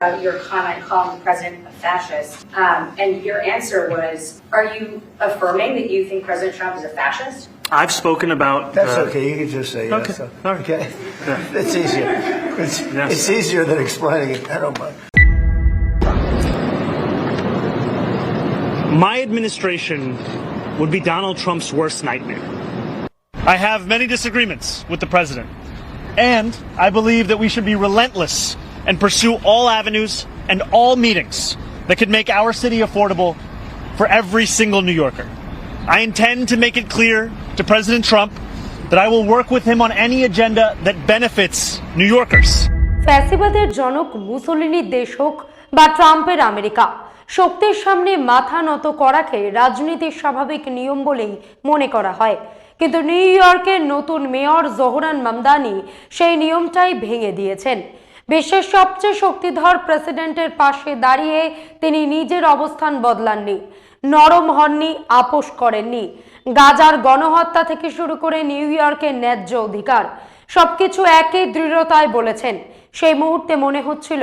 about your comment calling the president a fascist. Um, and your answer was, are you affirming that you think President Trump is a fascist? I've spoken about. That's uh, okay. You can just say Okay, yes. all right. Okay. It's easier. It's, Yes. it's easier than explaining it. I don't mind. My administration would be Donald Trump's worst nightmare. I have many disagreements with the president, and I believe that we should be relentless and pursue all avenues and all meetings that could make our city affordable for every single New Yorker. I intend to make it clear to President Trump that I will work with him on any agenda that benefits New Yorkers. ফ্যাসিবাদের জনক মুসলিনীর দেশ হোক বা ট্রাম্পের America শক্তির সামনে মাথা নত করাকে রাজনীতির স্বাভাবিক নিয়ম বলেই মনে করা হয় কিন্তু নিউ ইয়র্কের নতুন মেয়র জোহরান মামদানি সেই নিয়মটাই ভেঙে দিয়েছেন বিশ্বের সবচেয়ে শক্তিধর প্রেসিডেন্টের পাশে দাঁড়িয়ে তিনি নিজের অবস্থান বদলাননি, নরম হননি, আপোষ করেননি। গাজার গণহত্যা থেকে শুরু করে নিউ ইয়র্কের ন্যায্য অধিকার, সবকিছু একই দৃঢ়তায় বলেছেন। সেই মুহূর্তে মনে হচ্ছিল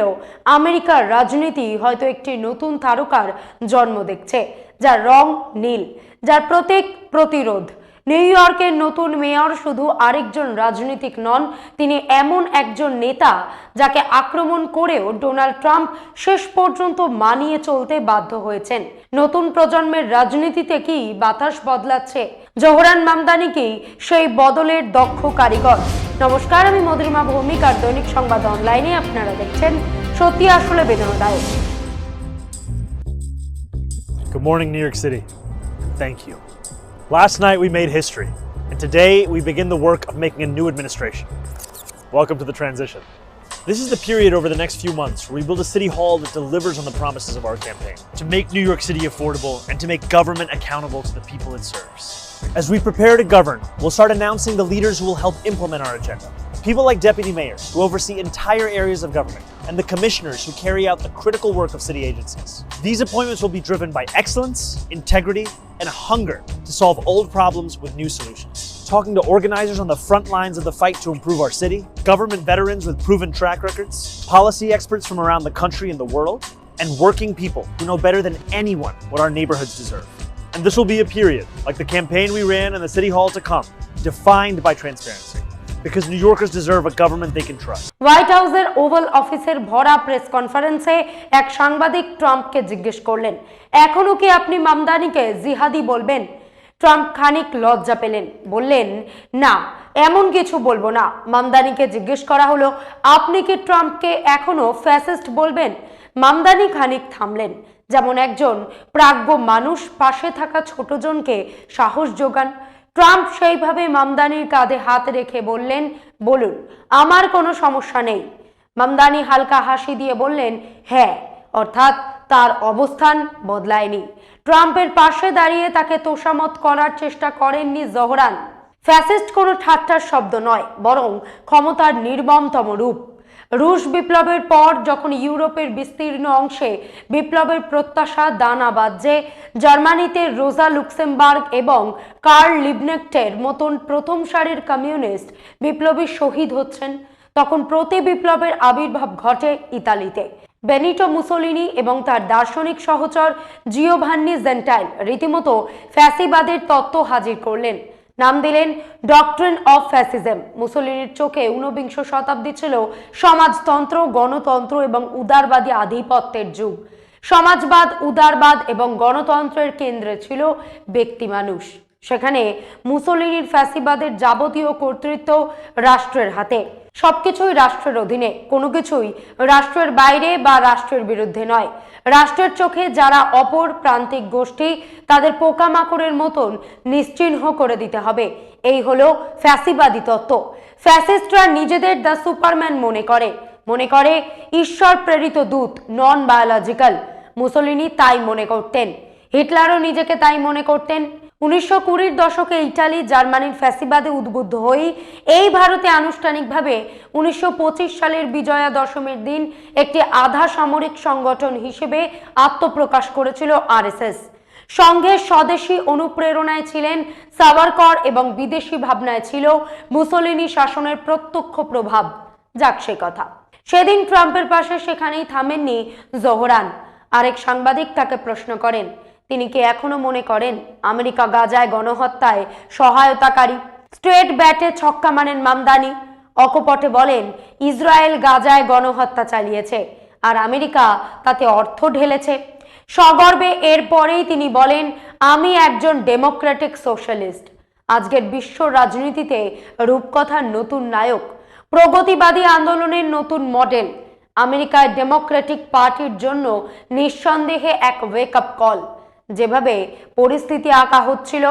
আমেরিকার রাজনীতি হয়তো একটি নতুন তারকার জন্ম দেখছে, যার রং নীল, যার প্রতীক প্রতিরোধ। নিউ ইয়র্কের নতুন মেয়র শুধু আরেকজন রাজনীতিক নন তিনি এমন একজন নেতা যাকে আক্রমণ করেও ডোনাল্ড ট্রাম্প শেষ পর্যন্ত মানিয়ে চলতে বাধ্য হয়েছেন নতুন প্রজন্মের রাজনীতিতে কি বাতাস বদলাচ্ছে জোহরান মামদানি কি সেই বদলের দক্ষ কারিগর নমস্কার আমি মধুরিমা ভৌমিক আর দৈনিক সংবাদ অনলাইনে আপনারা দেখছেন সত্যি আসলে বেদনাদায়ক Good morning, New York City. Thank you. Last night we made history, and today we begin the work of making a new administration. Welcome to the transition. This is the period over the next few months where we build a city hall that delivers on the promises of our campaign to make New York City affordable and to make government accountable to the people it serves. As we prepare to govern, we'll start announcing the leaders who will help implement our agenda. People like deputy mayors who oversee entire areas of government and the commissioners who carry out the critical work of city agencies. These appointments will be driven by excellence, integrity, and a hunger to solve old problems with new solutions. Talking to organizers on the front lines of the fight to improve our city, government veterans with proven track records, policy experts from around the country and the world, and working people who know better than anyone what our neighborhoods deserve. And this will be a period, like the campaign we ran and the city hall to come, defined by transparency. Because New Yorkers deserve a government they can trust. White হাউসের oval অফিসের ভরা press কনফারেন্সে এক সাংবাদিক ট্রাম্পকে জিজ্ঞেস করলেন, এখনও কি আপনি মামদানিকে জিহাদি বলবেন? ট্রাম্প খানিক লজ্জা পেলেন, বললেন, না, এমন কিছু বলব না। মামদানিকে জিজ্ঞেস করা হলো, আপনি কি ট্রাম্পকে এখনও ফ্যাসিস্ট বলবেন? মামদানি খানিক থামলেন, যেমন একজন প্রাজ্ঞ মানুষ পাশে থাকা ছোটজনকে সাহস যোগান ট্রাম্প সেইভাবে মামদানির কাঁধে হাত রেখে বললেন, বলুন, আমার কোনো সমস্যা নেই। মামদানি হালকা হাসি দিয়ে বললেন হ্যাঁ অর্থাৎ তার অবস্থান বদলায়নি। ট্রাম্পের পাশে দাঁড়িয়ে তাকে তোষামত করার চেষ্টা করেননি জহরান। ফ্যাসিস্ট কোনো ঠাট্টার শব্দ নয়, বরং ক্ষমতার নির্মমতম রূপ। রুশ বিপ্লবের পর যখন ইউরোপের বিস্তীর্ণ অংশে বিপ্লবের প্রত্যাশা দানা বাজছে জার্মানিতে রোজা লুক্সেমবার্গ এবং কার্ল লিবনেক্টের মতন প্রথম সারির কমিউনিস্ট বিপ্লবী শহীদ হচ্ছেন। তখন প্রতি বিপ্লবের আবির্ভাব ঘটে ইতালিতে। বেনিটো মুসোলিনি এবং তার দার্শনিক সহচর জিওভান্নি জেন্টাইল রীতিমতো ফ্যাসিবাদের তত্ত্ব হাজির করলেন। নাম দিলেন ডক্ট্রিন অফ ফ্যাসিজম মুসোলিনির চোখে ঊনবিংশ শতাব্দী ছিল সমাজতন্ত্র, গণতন্ত্র এবং উদারবাদী আধিপত্যের যুগ। সমাজবাদ, উদারবাদ এবং গণতন্ত্রের কেন্দ্রে ছিল ব্যক্তি মানুষ। সেখানে মুসোলিনির ফ্যাসিবাদের যাবতীয় কর্তৃত্ব রাষ্ট্রের হাতে। সবকিছুই রাষ্ট্রের অধীনে, কোনো কিছুই রাষ্ট্রের বাইরে বা রাষ্ট্রের বিরুদ্ধে নয়। রাষ্ট্রের চোখে যারা অপর প্রান্তিক গোষ্ঠী, তাদের পোকামাকড়ের মতন নিশ্চিহ্ন করে দিতে হবে। এই হলো ফ্যাসিবাদী তত্ত্ব। ফ্যাসিস্টরা নিজেদের দ্য সুপারম্যান মনে করে। মনে করে, ঈশ্বর প্রেরিত দূত নন বায়োলজিক্যাল মুসলিনি তাই মনে করতেন। হিটলারও নিজেকে তাই মনে করতেন। উনিশশো কুড়ির দশকে ইটালি, জার্মানির ফ্যাসিবাদে উদ্বুদ্ধ হয়েই এই ভারতে আনুষ্ঠানিকভাবে উনিশশো পঁচিশ সালের বিজয়া দশমীর দিন একটি আধা সামরিক সংগঠন হিসেবে আত্মপ্রকাশ করেছিল আরএসএস। সংঘের স্বদেশী অনুপ্রেরণায় ছিলেন, সাভারকর এবং বিদেশি ভাবনায় ছিল মুসলিনী শাসনের প্রত্যক্ষ প্রভাব। যাক সে কথা। সেদিন ট্রাম্পের পাশে সেখানেই থামেননি জোহরান। আরেক সাংবাদিক তাকে প্রশ্ন করেন তিনি কি এখনও মনে করেন? আমেরিকা গাজায় গণহত্যায় সহায়তাকারী। স্ট্রেট ব্যাটে ছক্কা মানেন মামদানি। অকপটে বলেন, ইসরায়েল গাজায় গণহত্যা চালিয়েছে, আর আমেরিকা তাতে অর্থ ঢেলেছে। সগর্বে এরপরেই তিনি বলেন, আমি একজন ডেমোক্রেটিক সোশ্যালিস্ট। আজকের বিশ্ব রাজনীতিতে রূপকথার নতুন নায়ক, প্রগতিবাদী আন্দোলনের নতুন মডেল। আমেরিকায় ডেমোক্রেটিক পার্টির জন্য নিঃসন্দেহে এক ওয়েক আপ কল যেভাবে পরিস্থিতি আঁকা হচ্ছিল।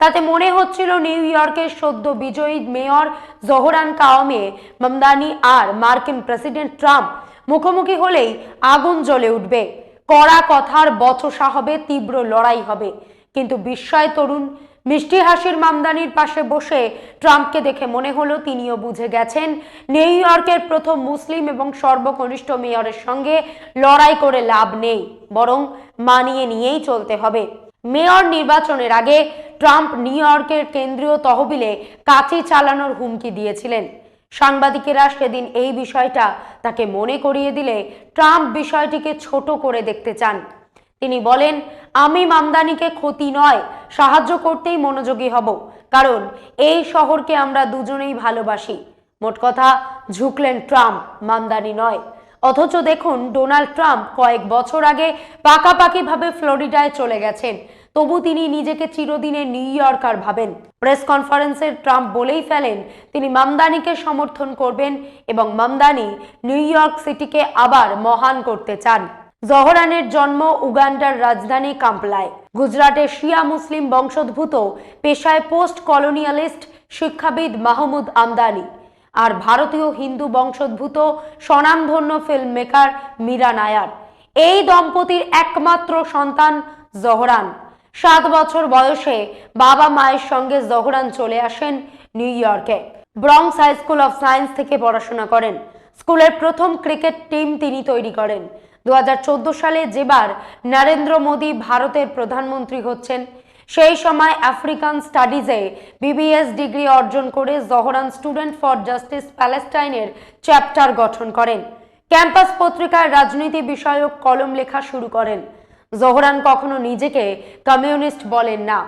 তাতে মনে হচ্ছিল নিউ ইয়র্কের সদ্য বিজয়ী মেয়র জহরান কাওমে, মমদানি আর মার্কিন প্রেসিডেন্ট ট্রাম্প মুখোমুখি হলেই আগুন জ্বলে উঠবে। কড়া কথার বচসা হবে, তীব্র লড়াই হবে। কিন্তু বিস্ময় তরুণ মিষ্টি হাসির মামদানির পাশে বসে ট্রাম্পকে দেখে মনে হলো তিনিও বুঝে গেছেন। নিউ ইয়র্কের প্রথম মুসলিম এবং সর্বকনিষ্ঠ মেয়রের সঙ্গে লড়াই করে লাভ নেই, বরং মানিয়ে নিয়েই চলতে হবে। মেয়র নির্বাচনের আগে ট্রাম্প নিউ ইয়র্কের কেন্দ্রীয় তহবিলে কাঁচি চালানোর হুমকি দিয়েছিলেন। সাংবাদিকেরা সেদিন এই বিষয়টা তাকে মনে করিয়ে দিলে ট্রাম্প বিষয়টিকে ছোট করে দেখতে চান। তিনি বলেন, আমি মামদানিকে ক্ষতি নয়, সাহায্য করতেই মনোযোগী হব, কারণ এই শহরকে আমরা দুজনেই ভালোবাসি। মোট কথা, ঝুঁকলেন ট্রাম্প, মামদানি নয়। অথচ দেখুন, ডোনাল্ড ট্রাম্প কয়েক বছর আগে পাকাপাকিভাবে ফ্লোরিডায় চলে গেছেন। তবু তিনি নিজেকে চিরদিনে নিউ ইয়র্কার ভাবেন। প্রেস কনফারেন্সের ট্রাম্প বলেই ফেলেন, তিনি মামদানিকে সমর্থন করবেন এবং মামদানি নিউ ইয়র্ক সিটিকে আবার মহান করতে চান। জহরানের জন্ম উগান্ডার রাজধানী কাম্পলায়। গুজরাটের শিয়া মুসলিম বংশোদ্ভূত, পেশায় পোস্ট কলোনিয়ালিস্ট শিক্ষাবিদ মাহমুদ আমদানি। আর ভারতীয় হিন্দু বংশোদ্ভূত, স্বনামধন্য ফিল্ম মেকার মীরা নায়ার। এই দম্পতির একমাত্র সন্তান জহরান। সাত বছর বয়সে বাবা মায়ের সঙ্গে জহরান চলে আসেন নিউ ইয়র্কে। Bronx high school of science থেকে পড়াশোনা করেন। স্কুলের প্রথম ক্রিকেট টিম তিনি তৈরি করেন। দু হাজার চোদ্দ সালে যেবার নরেন্দ্র মোদী ভারতের প্রধানমন্ত্রী হচ্ছেন, সেই সময় আফ্রিকান স্টাডিজে বিবিএস ডিগ্রি অর্জন করে জহরান স্টুডেন্ট ফর জাস্টিস প্যালেস্টাইনের চ্যাপ্টার গঠন করেন। ক্যাম্পাস পত্রিকায় রাজনীতি বিষয়ক কলম লেখা শুরু করেন। জোহরান কখনো নিজেকে কমিউনিস্ট বলেন না,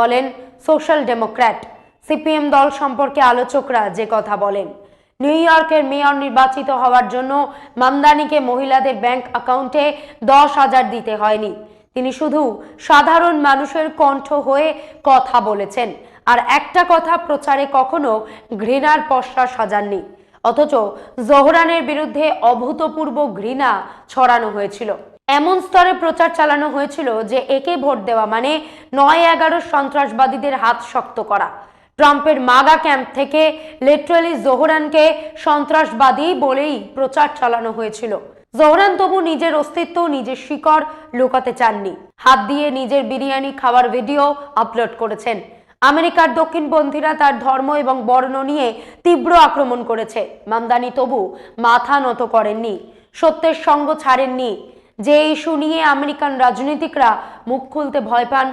বলেন সোশ্যাল ডেমোক্র্যাট সিপিএম দল সম্পর্কে আলোচকরা যে কথা বলেন। নিউ ইয়র্কের মেয়র নির্বাচিত হওয়ার জন্য মামদানিকে মহিলাদের ব্যাংক অ্যাকাউন্টে দশ হাজার দিতে হয়নি। তিনি শুধু সাধারণ মানুষের কণ্ঠ হয়ে কথা বলেছেন। আর একটা কথা প্রচারে কখনো ঘৃণার পশ্চা সাজাননি। অথচ জোহরানের বিরুদ্ধে অভূতপূর্ব ঘৃণা ছড়ানো হয়েছিল। এমন স্তরে প্রচার চালানো হয়েছিল যে একে ভোট দেওয়া মানে নয় এগারো সন্ত্রাসবাদীদের হাত শক্ত করা। ট্রাম্পের মাগা ক্যাম্প থেকে লিটারালি জোহরানকে সন্ত্রাসবাদী বলেই প্রচার চালানো হয়েছিল। জোহরান তবু নিজের অস্তিত্ব, নিজের শিকড় লুকাতে চাননি। হাত দিয়ে নিজের বিরিয়ানি খাওয়ার ভিডিও আপলোড করেছেন। আমেরিকার দক্ষিণপন্থীরা তার ধর্ম এবং বর্ণ নিয়ে তীব্র আক্রমণ করেছে। মামদানি তবু মাথা নত করেননি, সত্যের সঙ্গ ছাড়েননি। যে ইস্যু নিয়ে আমেরিকান রাজনীতিকরা মুখ খুলতে ভয় পান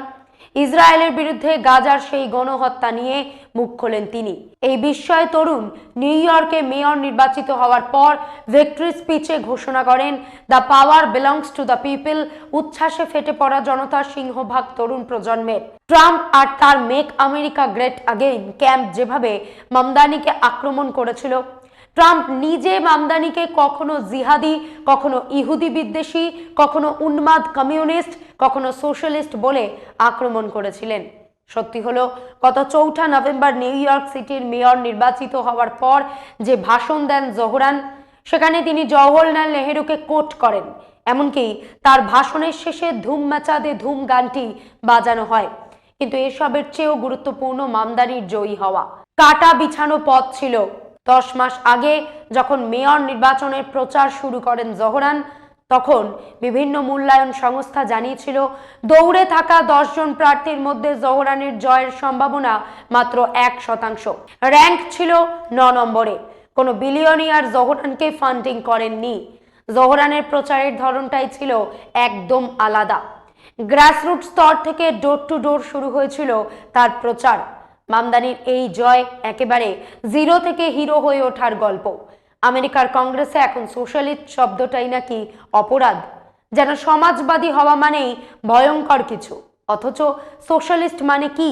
ইসরায়েলের বিরুদ্ধে গাজার সেই গণহত্যা নিয়ে মুখ খোলেন তিনি। এই বিস্ময় তরুণ নিউ ইয়র্কে মেয়র নির্বাচিত হওয়ার পর ভিক্টরি স্পিচে ঘোষণা করেন, the power belongs to the people উচ্ছ্বাসে ফেটে পড়া জনতার সিংহভাগ তরুণ প্রজন্মের। ট্রাম্প আর তার make America great again camp যেভাবে মামদানিকে আক্রমণ করেছিল ট্রাম্প নিজে মামদানিকে কখনো জিহাদি, কখনো ইহুদি বিদ্বেষী, কখনো উন্মাদ কমিউনিস্ট, কখনো সোশ্যালিস্ট বলে আক্রমণ করেছিলেন। সত্যি হলো, গত চৌঠা নভেম্বর নিউ ইয়র্ক সিটির মেয়র নির্বাচিত হওয়ার পর যে ভাষণ দেন জোহরান, সেখানে তিনি জওহরলাল নেহেরুকে কোট করেন। এমনকি তার ভাষণের শেষে ধুম মাচাদে ধুম গানটি বাজানো হয়। কিন্তু এসবের চেয়েও গুরুত্বপূর্ণ মামদানির জয়ী হওয়া। কাটা বিছানো পথ ছিল দশ মাস আগে যখন মেয়র নির্বাচনের প্রচার শুরু করেন জহরান, তখন বিভিন্ন মূল্যায়ন সংস্থা জানিয়েছিল, দৌড়ে থাকা দশজন প্রার্থীর মধ্যে জহরানের জয়ের সম্ভাবনা মাত্র এক শতাংশ। র্যাঙ্ক ছিল ন নম্বরে। কোনো বিলিয়নিয়ার জহরানকে ফান্ডিং করেননি। জহরানের প্রচারের ধরনটাই ছিল একদম আলাদা। গ্রাসরুট স্তর থেকে ডোর টু ডোর শুরু হয়েছিল তার প্রচার। মামদানির এই জয় একেবারে জিরো থেকে হিরো হয়ে ওঠার গল্প। আমেরিকার কংগ্রেসে এখন সোশ্যালিস্ট শব্দটাই নাকি অপরাধ। যেন সমাজবাদী হওয়া মানেই ভয়ঙ্কর কিছু। অথচ সোশ্যালিস্ট মানে কি?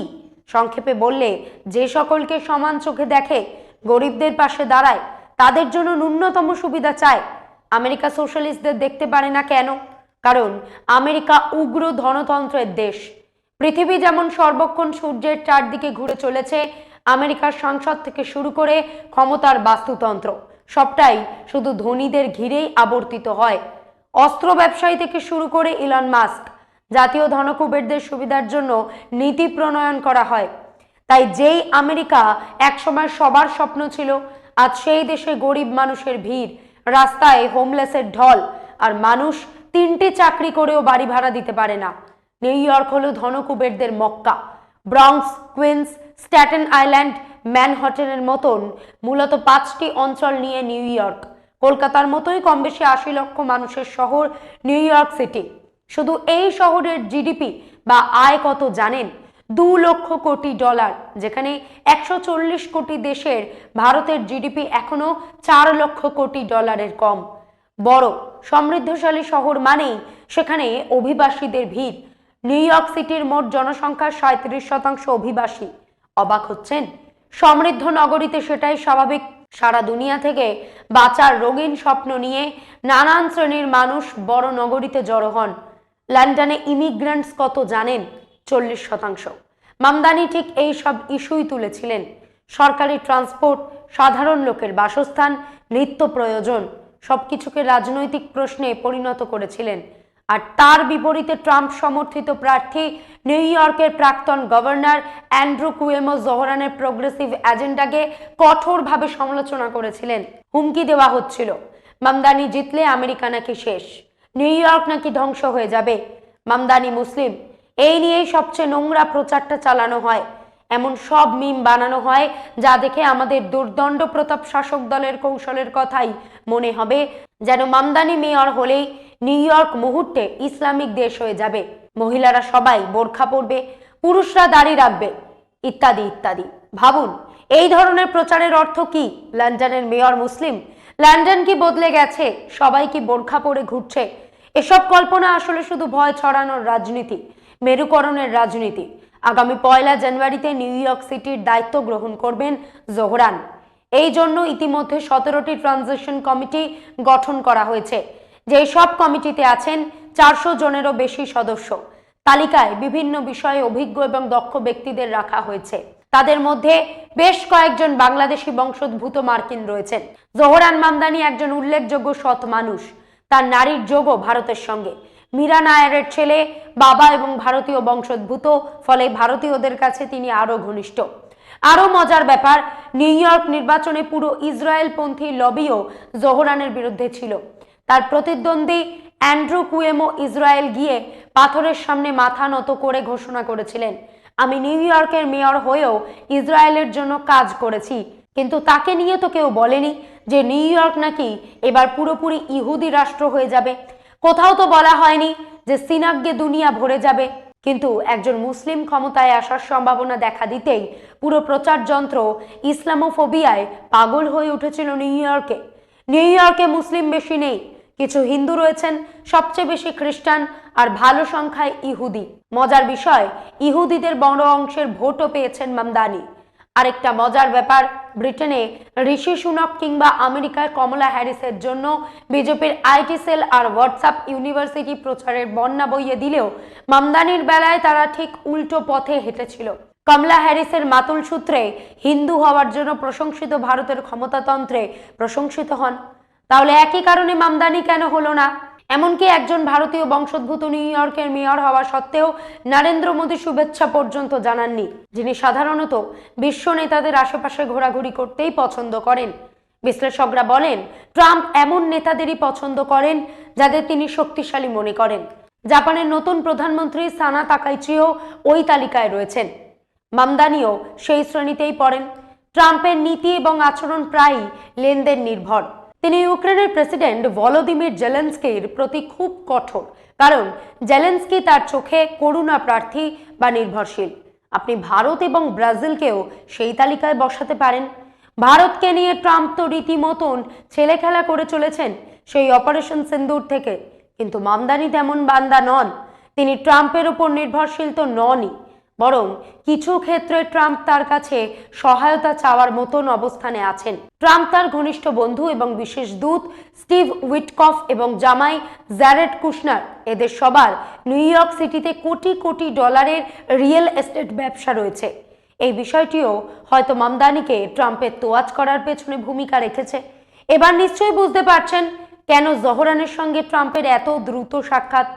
সংক্ষেপে বললে, যে সকলকে সমান চোখে দেখে, গরিবদের পাশে দাঁড়ায়, তাদের জন্য ন্যূনতম সুবিধা চায়। আমেরিকা সোশ্যালিস্টদের দেখতে পারে না কেন? কারণ আমেরিকা উগ্র ধনতন্ত্রের দেশ। পৃথিবী যেমন সর্বক্ষণ সূর্যের চারদিকে ঘুরে চলেছে, আমেরিকার সংসদ থেকে শুরু করে ক্ষমতার বাস্তুতন্ত্র, সবটাই শুধু ধনীদের ঘিরেই আবর্তিত হয়। অস্ত্র ব্যবসায়ী থেকে শুরু করে ইলন মাস্ক, জাতীয় ধনকুবেরদের সুবিধার জন্য নীতি প্রণয়ন করা হয়। তাই যেই আমেরিকা একসময় সবার স্বপ্ন ছিল, আজ সেই দেশে গরিব মানুষের ভিড়, রাস্তায় হোমলেসের ঢল, আর মানুষ তিনটে চাকরি করেও বাড়ি ভাড়া দিতে পারে না। নিউ ইয়র্ক হলো ধনকুবেরদের মক্কা। ব্রঙ্কস কুইন্স, স্ট্যাটেন আইল্যান্ড ম্যানহটনের মতন মূলত পাঁচটি অঞ্চল নিয়ে নিউ ইয়র্ক। কলকাতার মতোই কম বেশি আশি লক্ষ মানুষের শহর নিউ ইয়র্ক সিটি। শুধু এই শহরের জিডিপি বা আয় কত জানেন? দু লক্ষ কোটি ডলার, যেখানে একশো চল্লিশ কোটি দেশের ভারতের জিডিপি এখনও চার লক্ষ কোটি ডলারের কম। বড়, সমৃদ্ধশালী শহর মানেই সেখানে অভিবাসীদের ভিড়। নিউ ইয়র্ক সিটির মোট জনসংখ্যার সাঁত্রিশ শতাংশ অভিবাসী। অবাক হচ্ছেন? সমৃদ্ধ নগরীতে সেটাই স্বাভাবিক। সারা দুনিয়া থেকে বাঁচার রঙিন স্বপ্ন নিয়ে নানান শ্রেণির মানুষ বড় নগরীতে জড়ো হন। লন্ডনে ইমিগ্রেন্টস কত জানেন? চল্লিশ শতাংশ। মামদানি ঠিক এই সব ইস্যুই তুলেছিলেন। সরকারি ট্রান্সপোর্ট, সাধারণ লোকের বাসস্থান, নিত্য প্রয়োজন, সবকিছুকে রাজনৈতিক প্রশ্নে পরিণত করেছিলেন। আর তার বিপরীতে ট্রাম্প সমর্থিত প্রার্থী নিউ ইয়র্কের প্রাক্তন গভর্নর অ্যান্ড্রু কুয়েমো জোহরানের প্রোগ্রেসিভ এজেন্ডাকে কঠোরভাবে সমালোচনা করেছিলেন। হুমকি দেওয়া হচ্ছিল। মামদানি জিতলে আমেরিকা নাকি শেষ। নিউ ইয়র্ক নাকি ধ্বংস হয়ে যাবে। মামদানি মুসলিম, এই নিয়েই সবচেয়ে নোংরা প্রচারটা চালানো হয়। এমন সব মিম বানানো হয় যা দেখে আমাদের দুর্দণ্ড প্রতাপ শাসক দলের কৌশলের কথাই মনে হবে। যেন মামদানি মেয়র হলেই নিউ ইয়র্ক মুহূর্তে ইসলামিক দেশ হয়ে যাবে। মহিলারা সবাই বোরখা পরবে, পুরুষরা দাড়ি রাখবে, ইত্যাদি ইত্যাদি। ভাবুন, এই ধরনের প্রচারের অর্থ কি? লন্ডনের মেয়র মুসলিম, লন্ডন কি বদলে গেছে? সবাই কি বোরখা পরে ঘুরছে? এসব কল্পনা আসলে শুধু ভয় ছড়ানোর রাজনীতি, মেরুকরণের রাজনীতি। আগামী পয়লা জানুয়ারিতে নিউ ইয়র্ক সিটির দায়িত্ব গ্রহণ করবেন জোহরান। এই জন্য ইতিমধ্যে সতেরোটি ট্রানজিশন কমিটি গঠন করা হয়েছে। যেই সব কমিটিতে আছেন চারশো জনেরও বেশি সদস্য। তালিকায় বিভিন্ন বিষয়ে অভিজ্ঞ এবং দক্ষ ব্যক্তিদের রাখা হয়েছে। তাদের মধ্যে বেশ কয়েকজন বাংলাদেশি বংশোদ্ভূত মার্কিন রয়েছেন। জোহরান মামদানি একজন উল্লেখযোগ্য সৎ মানুষ। তার নারীর যোগও ভারতের সঙ্গে। মীরা নায়ারের ছেলে, বাবা এবং ভারতীয় বংশোদ্ভূত, ফলে ভারতীয়দের কাছে তিনি আরও ঘনিষ্ঠ। আরও মজার ব্যাপার, নিউ ইয়র্ক নির্বাচনে পুরো ইসরায়েলপন্থী লবিও জোহরানের বিরুদ্ধে ছিল। তার প্রতিদ্বন্দ্বী অ্যান্ড্রু কুয়েমো ইসরায়েল গিয়ে পাথরের সামনে মাথা নত করে ঘোষণা করেছিলেন। আমি নিউ ইয়র্কের মেয়র হয়েও ইসরায়েলের জন্য কাজ করেছি, কিন্তু তাকে নিয়ে তো কেউ বলেনি যে নিউ ইয়র্ক নাকি এবার পুরোপুরি ইহুদি রাষ্ট্র হয়ে যাবে। কোথাও তো বলা হয়নি যে সিনাগ্গে দুনিয়া ভরে যাবে, কিন্তু একজন মুসলিম ক্ষমতায় আসার সম্ভাবনা দেখা দিতেই পুরো প্রচার যন্ত্র ইসলামোফোবিয়ায় পাগল হয়ে উঠেছিল নিউ ইয়র্কে। নিউ ইয়র্কে মুসলিম বেশি নেই কিছু হিন্দু রয়েছেন, সবচেয়ে বেশি খ্রিস্টান আর ভালো সংখ্যায় ইহুদি। মজার বিষয়, ইহুদিদের বড় অংশের ভোটও পেয়েছেন মামদানি। আরেকটা মজার ব্যাপার, ব্রিটেনে ঋষি সুনক কিংবা আমেরিকায় কমলা হ্যারিসের জন্য বিজেপির আইটি সেল আর হোয়াটসঅ্যাপ ইউনিভার্সিটি প্রচারের বন্যা বইয়ে দিলেও মামদানির বেলায় তারা ঠিক উল্টো পথে হেঁটেছিল। কমলা হ্যারিসের মাতুল সূত্রে হিন্দু হওয়ার জন্য প্রশংসিত ভারতের ক্ষমতাতন্ত্রে প্রশংসিত হন। তাহলে একই কারণে মামদানি কেন হলো না? এমনকি একজন ভারতীয় বংশোদ্ভূত নিউ ইয়র্কের মেয়র হওয়া সত্ত্বেও নরেন্দ্র মোদী শুভেচ্ছা পর্যন্ত জানাননি, যিনি সাধারণত বিশ্ব নেতাদের আশেপাশে ঘোরাঘুরি করতেই পছন্দ করেন। বিশ্লেষকরা বলেন, ট্রাম্প এমন নেতাদেরই পছন্দ করেন যাদের তিনি শক্তিশালী মনে করেন। জাপানের নতুন প্রধানমন্ত্রী সানা তাকাইচিও ওই তালিকায় রয়েছেন। মামদানিও সেই শ্রেণীতেই পড়েন। ট্রাম্পের নীতি এবং আচরণ প্রায়ই লেনদেন নির্ভর। তিনি ইউক্রেনের প্রেসিডেন্ট ভলোদিমির জেলেন্সকির প্রতি খুব কঠোর, কারণ জেলেন্সকি তার চোখে করুণা প্রার্থী বা নির্ভরশীল। আপনি ভারত এবং ব্রাজিলকেও সেই তালিকায় বসাতে পারেন। ভারতকে নিয়ে ট্রাম্প তো রীতিমতন ছেলে খেলা করে চলেছেন সেই অপারেশন সিন্দুর থেকে, কিন্তু মামদানি তেমন বান্দা নন। তিনি ট্রাম্পের উপর নির্ভরশীল তো ননই। বরং কিছু ক্ষেত্রে ট্রাম্প তার কাছে সহায়তা চাওয়ার মতন অবস্থানে আছেন। ট্রাম্প তার ঘনিষ্ঠ বন্ধু এবং বিশেষ দূত স্টিভ উইটকফ এবং জামাই জ্যারেড কুশনার। এদের সবার নিউ ইয়র্ক সিটিতে কোটি কোটি ডলারের রিয়েল এস্টেট ব্যবসা রয়েছে। এই বিষয়টিও হয়তো মামদানিকে ট্রাম্পের তোয়াজ করার পেছনে ভূমিকা রেখেছে। এবার নিশ্চয়ই বুঝতে পারছেন কেন জহরানের সঙ্গে ট্রাম্পের এত দ্রুত সাক্ষাৎ।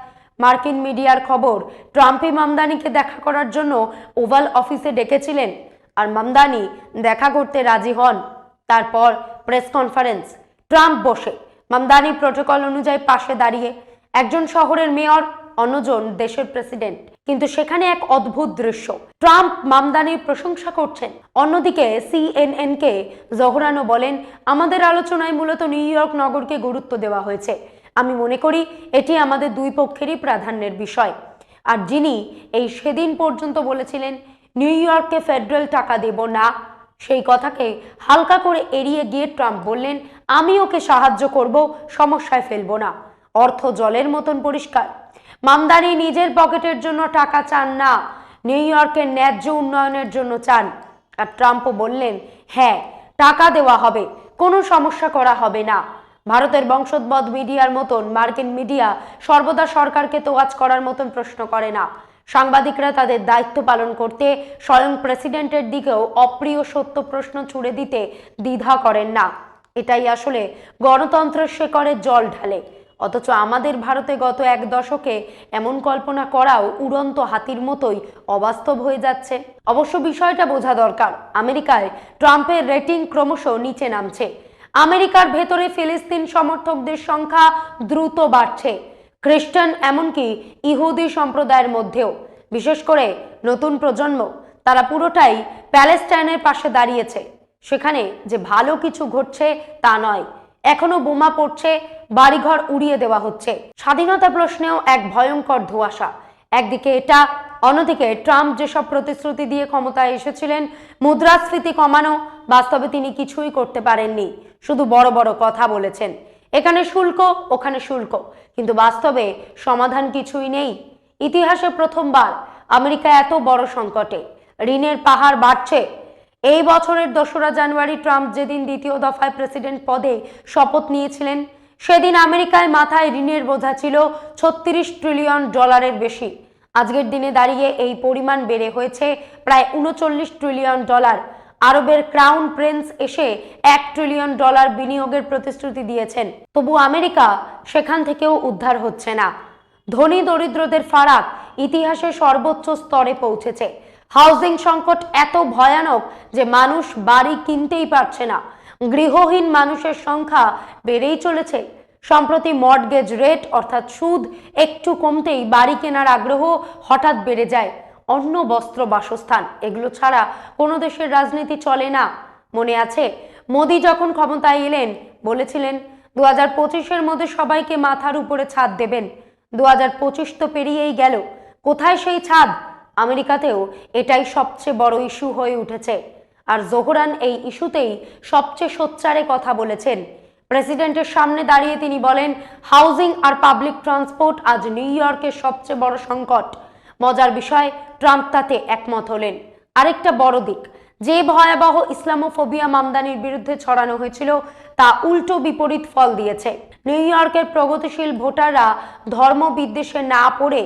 মার্কিন মিডিয়ার খবর, ট্রাম্পই মামদানিকে দেখা করার জন্য ওভাল অফিসে ডেকেছিলেন আর মামদানি দেখা করতে রাজি হন। তারপর প্রেস কনফারেন্স, ট্রাম্প বসে মামদানি প্রোটোকল অনুযায়ী পাশে দাঁড়িয়ে একজন শহরের মেয়র, অন্যজন দেশের প্রেসিডেন্ট। কিন্তু সেখানে এক অদ্ভুত দৃশ্য, ট্রাম্প মামদানির প্রশংসা করছেন। অন্যদিকে সিএনএন কে জহরানো বলেন, আমাদের আলোচনায় মূলত নিউ ইয়র্ক নগরকে গুরুত্ব দেওয়া হয়েছে। আমি মনে করি এটি আমাদের দুই পক্ষেরই প্রাধান্যের বিষয়। আর যিনি এই সেদিন পর্যন্ত বলেছিলেন, নিউ ইয়র্ককে ফেডারেল টাকা দেব না, সেই কথাকে হালকা করে এড়িয়ে গিয়ে ট্রাম্প বললেন, আমি ওকে সাহায্য করব, সমস্যায় ফেলব না। অর্থ জলের মতন পরিষ্কার। মামদানি নিজের পকেটের জন্য টাকা চান না। নিউ ইয়র্কের ন্যায্য উন্নয়নের জন্য চান। আর ট্রাম্পও বললেন হ্যাঁ টাকা দেওয়া হবে। কোনো সমস্যা করা হবে না। ভারতের বংশোদ্ভূত মিডিয়ার মতন মার্কিন মিডিয়া সর্বদা সরকারকে তোয়াজ করার মতন প্রশ্ন করে না। সাংবাদিকরা তাদের দায়িত্ব পালন করতে স্বয়ং প্রেসিডেন্টের দিকেও অপ্রিয় সত্য প্রশ্ন ছুড়ে দিতে দ্বিধা করেন না। এটাই আসলে গণতন্ত্রের শেকড়ে জল ঢালে। অথচ আমাদের ভারতে গত এক দশকে এমন কল্পনা করাও উড়ন্ত হাতির মতোই অবাস্তব হয়ে যাচ্ছে। অবশ্য বিষয়টা বোঝা দরকার। আমেরিকায় ট্রাম্পের রেটিং ক্রমশ নিচে নামছে। আমেরিকার ভেতরে ফিলিস্তিন সমর্থকদের সংখ্যা দ্রুত বাড়ছে। খ্রিস্টান এমনকি ইহুদি সম্প্রদায়ের মধ্যেও। বিশেষ করে নতুন প্রজন্ম, তারা পুরোটাই প্যালেস্টাইনের পাশে দাঁড়িয়েছে। সেখানে যে ভালো কিছু ঘটছে তা নয়। এখনও বোমা পড়ছে, বাড়িঘর উড়িয়ে দেওয়া হচ্ছে। স্বাধীনতা প্রশ্নেও এক ভয়ঙ্কর ধোঁয়াশা। একদিকে এটা, অন্যদিকে ট্রাম্প যেসব প্রতিশ্রুতি দিয়ে ক্ষমতায় এসেছিলেন, মুদ্রাস্ফীতি কমানো বাস্তবে তিনি কিছুই করতে পারেননি। শুধু বড় বড় কথা বলেছেন। এখানে শুল্ক, ওখানে শুল্ক। কিন্তু বাস্তবে সমাধান কিছুই নেই। ইতিহাসে প্রথমবার আমেরিকা এত বড় সংকটে। ঋণের পাহাড় বাড়ছে। এই বছরের দোসরা জানুয়ারি ট্রাম্প যেদিন দ্বিতীয় দফায় প্রেসিডেন্ট পদে শপথ নিয়েছিলেন, সেদিন আমেরিকায় মাথায় ঋণের বোঝা ছিল ছত্রিশ ট্রিলিয়ন ডলারের বেশি। আজকের দিনে দাঁড়িয়ে এই পরিমাণ বেড়ে হয়েছে প্রায় উনচল্লিশ ট্রিলিয়ন ডলার। আরবের ক্রাউন প্রিন্স এসে এক ট্রিলিয়ন ডলার বিনিয়োগের প্রতিশ্রুতি দিয়েছেন। তবু আমেরিকা সেখান থেকেও উদ্ধার হচ্ছে না। ধনী দরিদ্রদের ফারাক ইতিহাসে সর্বোচ্চ স্তরে পৌঁছেছে। হাউজিং সংকট এত ভয়ানক যে মানুষ বাড়ি কিনতেই পারছে না। গৃহহীন মানুষের সংখ্যা বেড়েই চলেছে। সম্প্রতি মর্টগেজ রেট, অর্থাৎ সুদ, একটু কমতেই বাড়ি কেনার আগ্রহ হঠাৎ বেড়ে যায়। অন্ন বস্ত্র বাসস্থান। এগুলো ছাড়া কোনো দেশের রাজনীতি চলে না। মনে আছে, মোদি যখন ক্ষমতায় এলেন, বলেছিলেন দু হাজার পঁচিশের মধ্যে সবাইকে মাথার উপরে ছাদ দেবেন। দু হাজার পঁচিশ তো পেরিয়েই গেল। কোথায় সেই ছাদ? আমেরিকাতেও এটাই সবচেয়ে বড় ইস্যু হয়ে উঠেছে। আর জোহরান এই ইস্যুতেই সবচেয়ে সোচ্চারে কথা বলেছেন। প্রেসিডেন্টের সামনে দাঁড়িয়ে তিনি বলেন, হাউজিং আর পাবলিক ট্রান্সপোর্ট আজ নিউ ইয়র্কের সবচেয়ে বড় সংকট। মজার বিষয়, ট্রাম্প তাতে একমত হলেন। আরেকটা বড় দিক, যে ভয়াবহ ইসলামোফোবিয়া মামদানির বিরুদ্ধে ছড়ানো হয়েছিল, তা উল্টো বিপরীত ফল দিয়েছে। নিউ ইয়র্কের প্রগতিশীল ভোটাররা ধর্ম বিদ্বেষে না পড়ে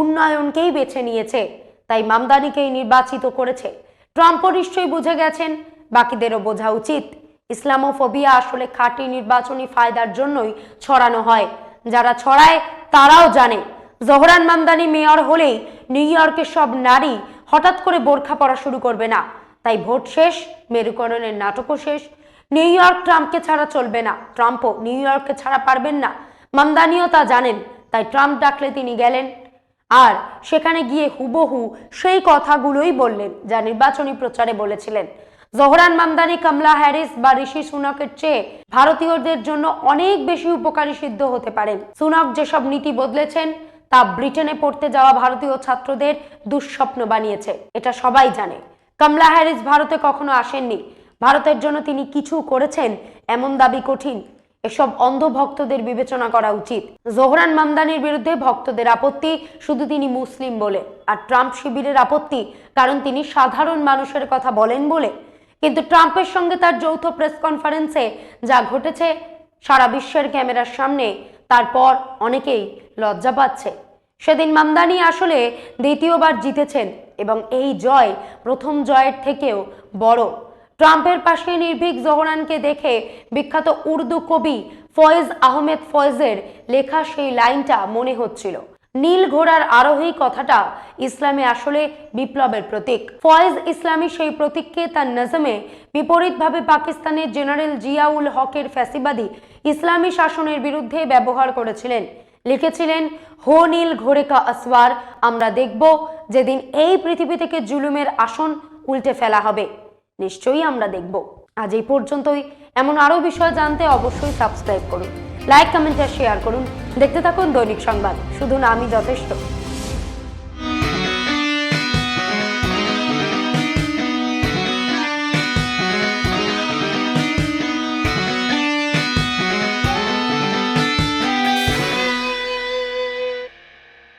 উন্নয়নকেই বেছে নিয়েছে, তাই মামদানিকেই নির্বাচিত করেছে। ট্রাম্পও নিশ্চয়ই বুঝে গেছেন, বাকিদেরও বোঝা উচিত। ইসলামোফোবিয়া আসলে খাঁটি নির্বাচনী ফায়দার জন্যই ছড়ানো হয়। যারা ছড়ায়, তারাও জানে। জহরান মামদানি মেয়র হলেই নিউ ইয়র্কের সব নারী হঠাৎ করে বোরখা পরা শুরু করবে না। তাই ভোট শেষ, মেরুকরণের নাটকও শেষ। নিউ ইয়র্ক ট্রাম্পকে ছাড়া চলবে না। ট্রাম্পও নিউ ইয়র্ককে ছাড়া পারবেন না। মামদানিও তা জানেন, তাই ট্রাম্প ডাকলে তিনি গেলেন। আর সেখানে গিয়ে হুবহু সেই কথাগুলোই বললেন, যা নির্বাচনী প্রচারে বলেছিলেন। জহরান মামদানি, কমলা হ্যারিস বা ঋষি সুনকের চেয়ে ভারতীয়দের জন্য অনেক বেশি উপকারী সিদ্ধ হতে পারেন। সুনক যেসব নীতি বদলেছেন তা ব্রিটেনে পড়তে যাওয়া ভারতীয় ছাত্রদের দুঃস্বপ্ন বানিয়েছে। এটা সবাই জানে। কমলা হ্যারিস ভারতে কখনো আসেননি। ভারতের জন্য তিনি কিছু করেছেন এমন দাবি কঠিন। এসব অন্ধ ভক্তদের বিবেচনা করা উচিত। জোহরান মামদানির বিরুদ্ধে ভক্তদের আপত্তি শুধু তিনি মুসলিম বলে, আর ট্রাম্প শিবিরের আপত্তি কারণ তিনি সাধারণ মানুষের কথা বলেন বলে। কিন্তু ট্রাম্পের সঙ্গে তার যৌথ প্রেস কনফারেন্সে যা ঘটেছে, সারা বিশ্বের ক্যামেরার সামনে, তারপর অনেকেই লজ্জা পাচ্ছে। সেদিন মামদানি আসলে দ্বিতীয়বার জিতেছেন এবং এই জয় প্রথম জয়ের থেকেও বড়। ট্রাম্পের পাশে নির্ভীক জহরানকে দেখে বিখ্যাত উর্দু কবি ফয়েজ আহমেদ ফয়েজের লেখা সেই লাইনটা মনে হচ্ছিল। নীল ঘোড়ার আরোহী কথাটা ইসলামে আসলে বিপ্লবের প্রতীক। ফয়েজ ইসলামী সেই প্রতীককে তার নজমে বিপরীতভাবে পাকিস্তানের জেনারেল জিয়াউল হকের ফ্যাসিবাদী ইসলামী শাসনের বিরুদ্ধে ব্যবহার করেছিলেন। লিখেছিলেন, হো নীল ঘোরে কা আসওয়ার, আমরা দেখব যেদিন এই পৃথিবী থেকে জুলুমের আসন উল্টে ফেলা হবে। নিশ্চয়ই আমরা দেখব। আজ এই পর্যন্তই। এমন আরও বিষয় জানতে অবশ্যই সাবস্ক্রাইব করুন। লাইক, কমেন্ট আর শেয়ার করুন। দেখতে থাকুন দৈনিক সংবাদ। শুধু না, আমি যথেষ্ট।